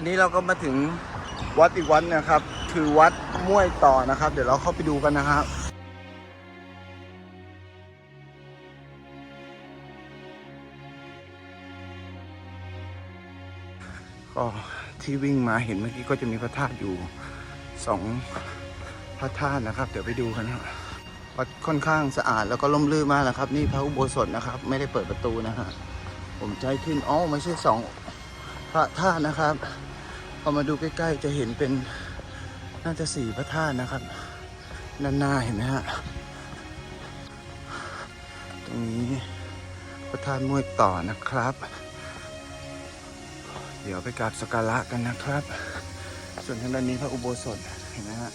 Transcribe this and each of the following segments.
วันนี้เราก็มาถึงวัดอีกวัดนะครับ คือวัดม่วยต่อนะครับ เดี๋ยวเราเข้าไปดูกันนะครับก็ที่วิ่งมาเห็นเมื่อกี้ก็จะมีพระธาตุอยู่สองพระธาตุนะครับ เดี๋ยวไปดูกันนะวัดค่อนข้างสะอาดแล้วก็ร่มรื่นมากนะครับ นี่พระอุโบสถนะครับ ไม่ได้เปิดประตูนะฮะผมใจขึ้นอ๋อไม่ใช่สองพระธาตุนะครับ พอมาดูใกล้ๆจะเห็นเป็นน่าจะสี่พระธาตุนะครับด้านหน้าเห็นไหมฮะตรงนี้พระธาตุมวยต่อนะครับ เดี๋ยวไปกราบสักการะกันนะครับ ส่วนทางด้านนี้พระอุโบสถเห็นไหมฮะ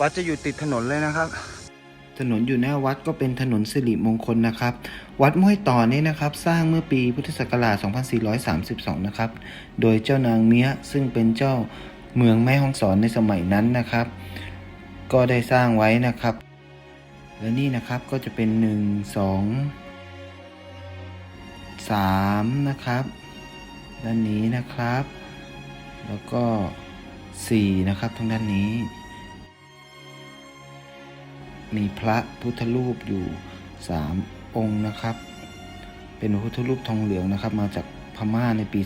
วัดจะอยู่ติดถนนเลยนะครับ ถนนอยู่หน้าวัดก็เป็นถนนสิริมงคลนะครับ วัดม้วยต่อนี้นะครับ สร้างเมื่อปีพุทธศักราช 2432 นะครับ โดยเจ้านางเมียซึ่งเป็นเจ้าเมืองแม่ฮ่องสอนในสมัยนั้นนะครับ ก็ได้สร้างไว้นะครับ และนี่นะครับก็จะเป็น 1 2 3 นะครับ ด้านนี้นะครับ แล้วก็ 4 นะครับทางด้านนี้ มีพระพุทธรูปอยู่ 3 องค์นะครับ เป็นพุทธรูปทองเหลืองนะครับ มาจากพม่าในปี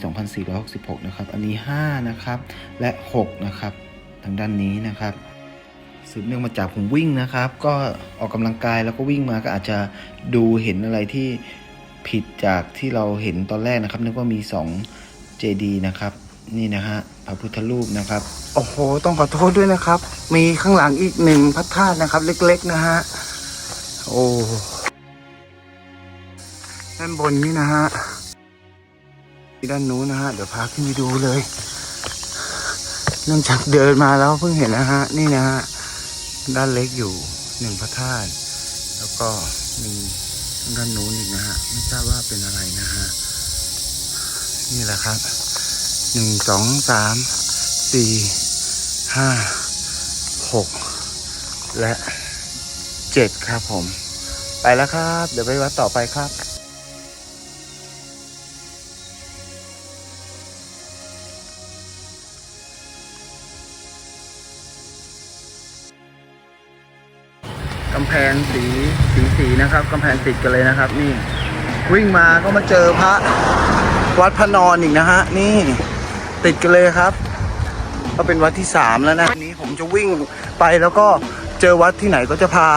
2466 นะครับ อันนี้ 5 นะครับ และ 6 นะครับ ทางด้านนี้นะครับสืบเนื่องมาจากผมวิ่งนะครับ ก็ออกกำลังกายแล้วก็วิ่งมาก็อาจจะดูเห็นอะไรที่ผิดจากที่เราเห็นตอนแรกนะครับนึกว่ามี2เจดีย์นะครับ นี่นะฮะพระพุทธรูปนะครับ โอ้โห ต้องขอโทษด้วยนะครับ มีข้างหลังอีกหนึ่งพระธาตุนะครับ เล็กๆนะฮะ โอ้ด้านบนนี่นะฮะที่ด้านนู้นนะฮะ เดี๋ยวพาขึ้นไปดูเลย เนื่องจากเดินมาแล้วเพิ่งเห็นนะฮะ นี่นะฮะ ด้านเล็กอยู่หนึ่งพระธาตุ แล้วก็มีด้านนู้นอีกนะฮะ ไม่ทราบว่าเป็นอะไรนะฮะ นี่แหละครับ หนึ่งสองสามสี่ห้าหกและเจ็ดครับผม ไปแล้วครับ เดี๋ยวไปวัดต่อไปครับกำแพงสีสีสีนะครับกำแพงติดกันเลยนะครับ นี่ วิ่งมาก็มาเจอพระวัดพระนอนอีกนะฮะนี่ ติดกันเลยครับ ก็เป็นวัดที่สามแล้วนะวันนี้ผมจะวิ่งไปแล้วก็เจอวัดที่ไหนก็จะพา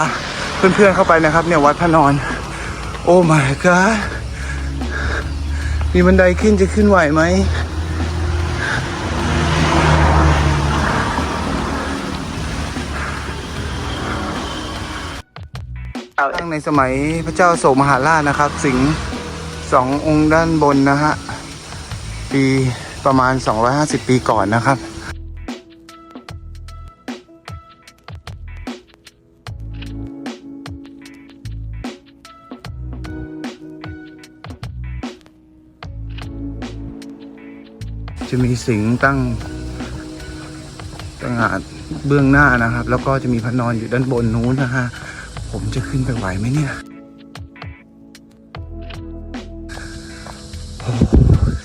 เพื่อนๆเข้าไปนะครับเนี่ยวัดพระนอน โอ้ my god มีบันไดขึ้นจะขึ้นไหวไหมตั้งในสมัยพระเจ้าโศกมหาราชนะครับ สิงสององค์ด้านบนนะฮะปี ประมาณ 250 ปีก่อนนะครับจะมีสิงตั้งตั้งหาดเบื้องหน้านะครับ แล้วก็จะมีพระนอนอยู่ด้านบนนู้นนะฮะ ผมจะขึ้นไปไหวไหมเนี่ย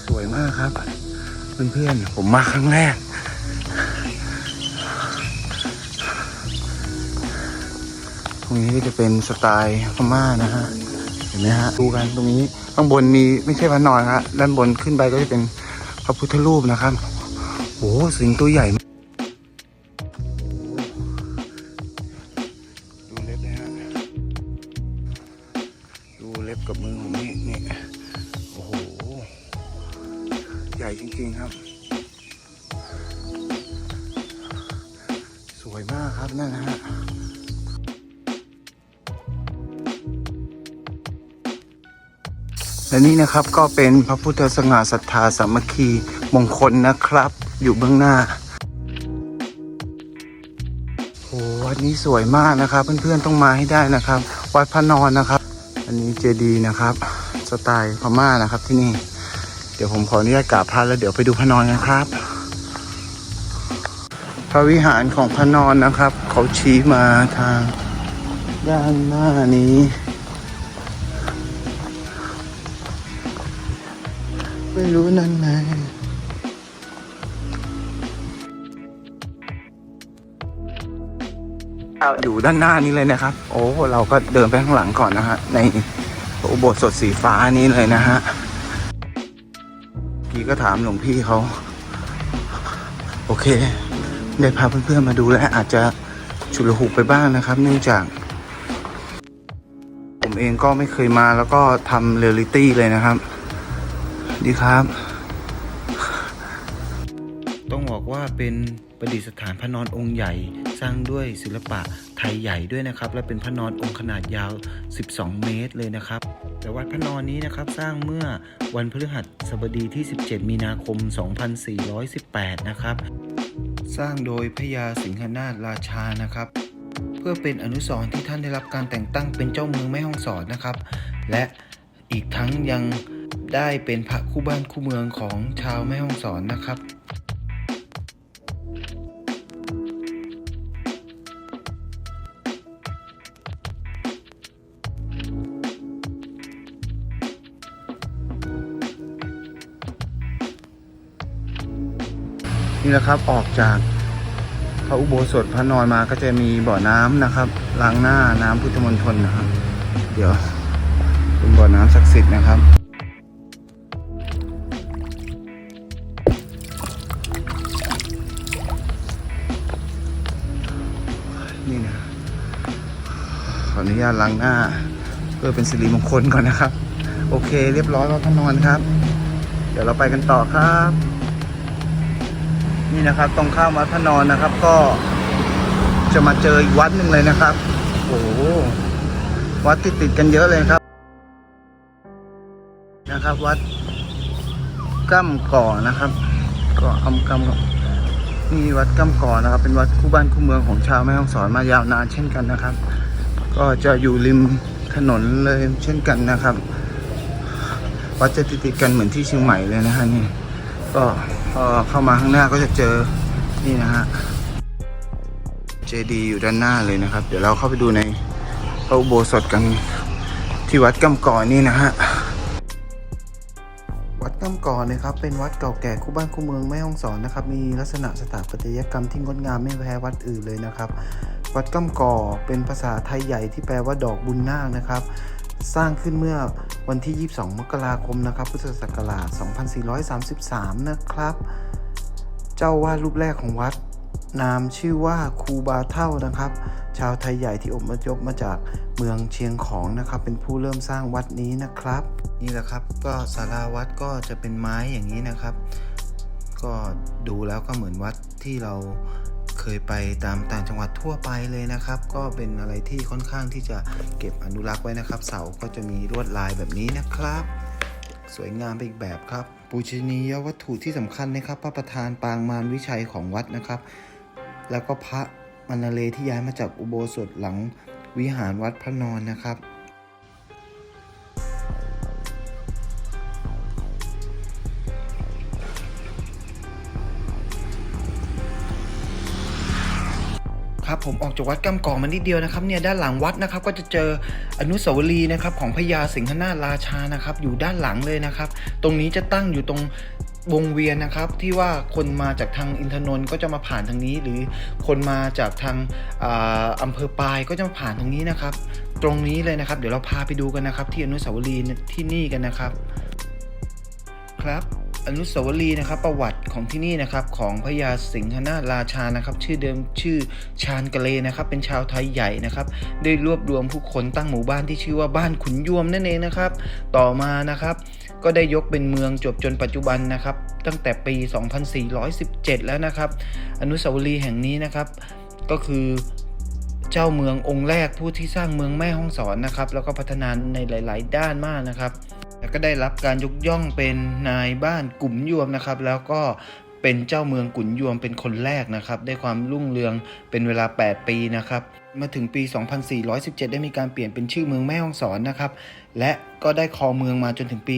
สวยมากครับ เพื่อนๆ ผมมาครั้งแรก ตรงนี้ก็จะเป็นสไตล์พม่านะฮะ เห็นไหมฮะ ดูกันตรงนี้ ข้างบนมีไม่ใช่พระนอนครับด้านบนขึ้นไปก็จะเป็นพระพุทธรูปนะครับ โอ้สิงตัวใหญ่ และนี่นะครับก็เป็นพระพุทธสง่าศรัทธาสามัคคีมงคลนะครับ อยู่เบื้องหน้าโอ้วัดนี้สวยมากนะครับ เพื่อนๆต้องมาให้ได้นะครับ วัดพระนอนนะครับ อันนี้เจดีนะครับ สไตล์พม่านะครับที่นี่ เดี๋ยวผมขออนุญาตกราบพระแล้วเดี๋ยวไปดูพระนอนกันครับ พระวิหารของพระนอนนะครับ เขาชี้มาทางด้านหน้านี้ ไม่รู้นั่นไงอยู่ด้านหน้านี้เลยนะครับ โอ้เราก็เดินไปข้างหลังก่อนนะฮะในอุโบสถสีฟ้านี้เลยนะฮะกี่ก็ถามหลวงพี่เขาโอเค ได้พาเพื่อนๆมาดูแลอาจจะฉุลหุกไปบ้างนะครับ เนื่องจาก ผมเองก็ไม่เคยมาแล้วก็ทำเรียลลิตี้เลยนะครับ ดีครับ ต้องบอกว่าเป็นประดิษฐานพระนอนองค์ใหญ่สร้างด้วยศิลปะไทยใหญ่ด้วยนะครับ และเป็นพระนอนองค์ขนาดยาว 12 เมตรเลยนะครับ แต่วัดพระนอนนี้นะครับสร้างเมื่อวันพฤหัสบดีที่ 17 มีนาคม 2418 นะครับ สร้างโดยพระยาสิงหนาถราชานะครับ เพื่อเป็นอนุสรณ์ที่ท่านได้รับการแต่งตั้งเป็นเจ้าเมืองแม่ฮ่องสอนนะครับ และอีกทั้งยัง ได้เป็นพระคู่บ้านคู่เมืองของชาวแม่ฮ่องสอนนะครับนี่แหละครับออกจากพระอุโบสถพระนอนมาก็จะมีบ่อน้ำนะครับล้างหน้าน้ำพุทธมณฑลนะครับ เดี๋ยวเป็นบ่อน้ำศักดิ์สิทธิ์นะครับ นุญาตล้างหน้า เพื่อเป็นสิริมงคลก่อนนะครับ โอเค เรียบร้อยแล้วพระนอนครับ เดี๋ยวเราไปกันต่อครับ นี่นะครับ ตรงข้ามวัดพระนอนนะครับ ก็จะมาเจออีกวัดหนึ่งเลยนะครับ โอ้วัดติดติดกันเยอะเลยครับ นะครับ วัดก้ำก่อนะครับก็อำกำนี่วัดก้ำก่อนะครับ เป็นวัดคู่บ้านคู่เมืองของชาวแม่ฮ่องสอนมายาวนานเช่นกันนะครับ ก็จะอยู่ริมถนนเลยเช่นกันนะครับ วัดจะติดติดกันเหมือนที่เชียงใหม่เลยนะฮะนี่ ก็พอเข้ามาข้างหน้าก็จะเจอนี่นะฮะเจดีอยู่ด้านหน้าเลยนะครับ เดี๋ยวเราเข้าไปดูในพระอุโบสถกันที่วัดกำกรนี่นะฮะวัดกำกรนะครับเป็นวัดเก่าแก่คู่บ้านคู่เมืองแม่ฮ่องสอนนะครับ มีลักษณะสถาปัตยกรรมที่งดงามไม่แพ้วัดอื่นเลยนะครับ วัดกำกอเป็นภาษาไทยใหญ่ที่แปลว่าดอกบุญนาคนะครับ สร้างขึ้นเมื่อวันที่ 22 มกราคมนะครับ พุทธศักราช 2433 นะครับ เจ้าวาดรูปแรกของวัด นามชื่อว่าครูบาเท่านะครับ ชาวไทยใหญ่ที่อพยพมาจากเมืองเชียงของนะครับ เป็นผู้เริ่มสร้างวัดนี้นะครับ นี่แหละครับก็ศาลาวัดก็จะเป็นไม้อย่างนี้นะครับ ก็ดูแล้วก็เหมือนวัดที่เรา เคยไปตามต่างจังหวัดทั่วไปเลยนะครับ ก็เป็นอะไรที่ค่อนข้างที่จะเก็บอนุรักษ์ไว้นะครับ เสาก็จะมีลวดลายแบบนี้นะครับ สวยงามไปอีกแบบครับ ปูชนียวัตถุที่สำคัญนะครับพระประธานปางมารวิชัยของวัดนะครับ แล้วก็พระมณเลที่ย้ายมาจากอุโบสถหลังวิหารวัดพระนอนนะครับ ครับผมออกจากวัดกำกองมานิดเดียวนะครับเนี่ยด้านหลังวัดนะครับก็จะเจออนุสาวรีย์นะครับของพญาสิงหนาถราชานะครับอยู่ด้านหลังเลยนะครับ ตรงนี้จะตั้งอยู่ตรงวงเวียนนะครับที่ว่าคนมาจากทางอินทนนท์ก็จะมาผ่านทางนี้ หรือคนมาจากทางอาอำเภอปายก็จะมาผ่านทางนี้นะครับ ตรงนี้เลยนะครับ เดี๋ยวเราพาไปดูกันนะครับ ที่อนุสาวรีย์ที่นี่กันนะครับ ครับ อนุสาวรีย์นะครับประวัติของที่นี่นะครับของพญาสิงหนาราชานะครับ ชื่อเดิมชื่อชาญกะเลนะครับ เป็นชาวไทยใหญ่นะครับ ได้รวบรวมผู้คนตั้งหมู่บ้านที่ชื่อว่าบ้านขุนยวมนั่นเองนะครับ ต่อมานะครับ ก็ได้ยกเป็นเมืองจบจนปัจจุบันนะครับ ตั้งแต่ปี 2417 แล้วนะครับ อนุสาวรีย์แห่งนี้นะครับ ก็คือเจ้าเมืององค์แรกผู้ที่สร้างเมืองแม่ฮ่องสอนนะครับ แล้วก็พัฒนาในหลาย ๆ ด้านมากนะครับ แล้วก็ได้รับการยกย่องเป็นนายบ้านกุ๋มยวมนะครับ แล้วก็เป็นเจ้าเมืองกุนยวมเป็นคนแรกนะครับ ได้ความรุ่งเรืองเป็นเวลา 8 ปีนะครับ มาถึงปี 2417 ได้มีการเปลี่ยนเป็นชื่อเมืองแม่ฮ่องสอนนะครับ และก็ได้ครองเมืองมาจนถึงปี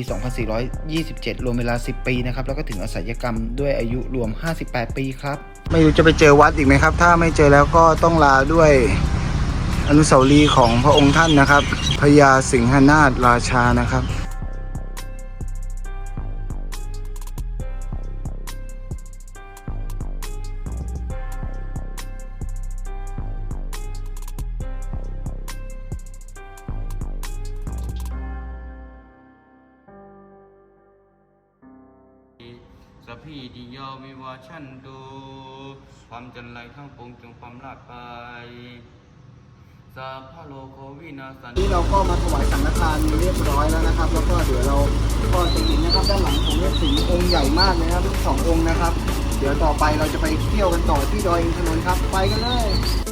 2427 รวมเวลา 10 ปีนะครับ แล้วก็ถึงอศัยกรรมด้วยอายุรวม 58 ปีครับ ไม่รู้จะไปเจอวัดอีกไหมครับ ถ้าไม่เจอแล้วก็ต้องลาด้วยอนุสาวรีย์ของพระองค์ท่านนะครับพญาสิงหนาถราชานะครับ สัพพีติโยวิวาชันตุความจันไรทั้งปวงจงความลาดไปสัพพโลโควินาสันนี่เราก็มาถวายสังฆทานเรียบร้อยแล้วนะครับ แล้วก็เดี๋ยวเราก็จะเห็นนะครับด้านหลังของเลือดสิงองค์ใหญ่มากเลยนะครับทั้งสององค์นะครับ เดี๋ยวต่อไปเราจะไปเที่ยวกันต่อที่ดอยอินทนนท์ครับ ไปกันเลย